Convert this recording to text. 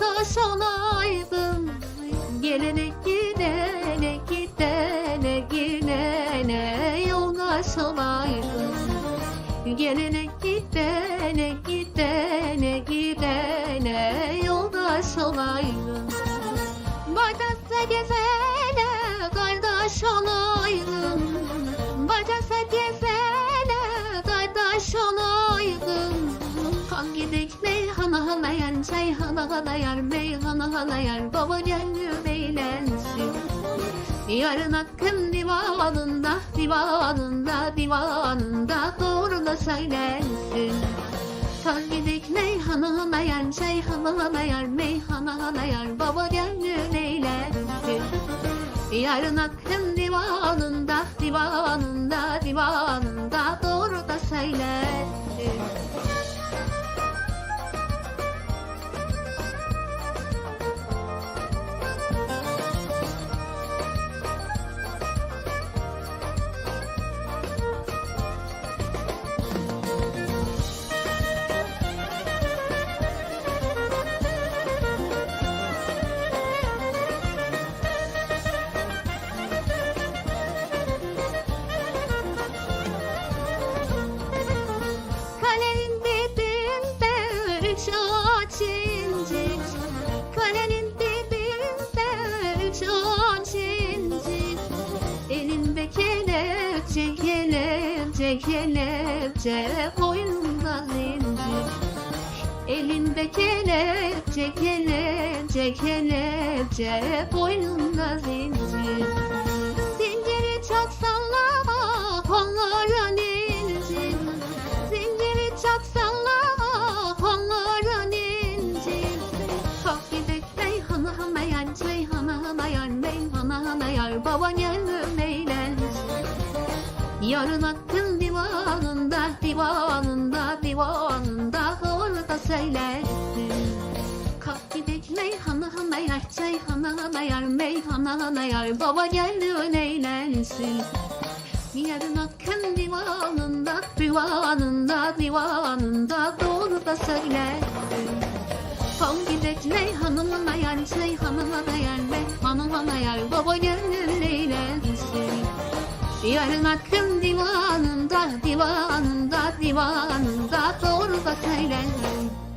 taş olaydım Gelene gidene gidene gidene yoldaş olaydım Gelene gidene gidene gidene yoldaş olaydım Bacakta gezene kardeş olaydım. Bacakta gezene kardeş olaydım. Kan gidekle gidek meyhana halayan çay hala halayar meyhana halayar Baba gönlüm eğlensin Yarın hakkın divanında, divanında, divanında doğru da söylensin. Kal gidek meyhana halayan, şey halayan, meyhana halayan, baba gönlün eğlensin. Yarın hakkın divanında, divanında, divanında ağaç incir Kalenin dibinde üç ağaç incir Elinde kelepçe kelepçe kelepçe Boynunda zincir Elinde kelepçe kelepçe kelepçe Boynunda zincir Zinciri çok sallama kolların Baba gönlüm eğlensin Yarın hakkın divanında divanında divanında Orada söylersin Kalk gidek meyhana hamayar çayhana hamayar meyhana hamayar Baba gönlün eğlensin Yarın hakkın divanında, divanında, divanında doğru da söylersin. Kal gidek meyhanına yar, seyhanına yar, meyhanına yar, baba gönlün eğlensin. Yarın hakkın divanında, divanında, divanında doğru da söylersin.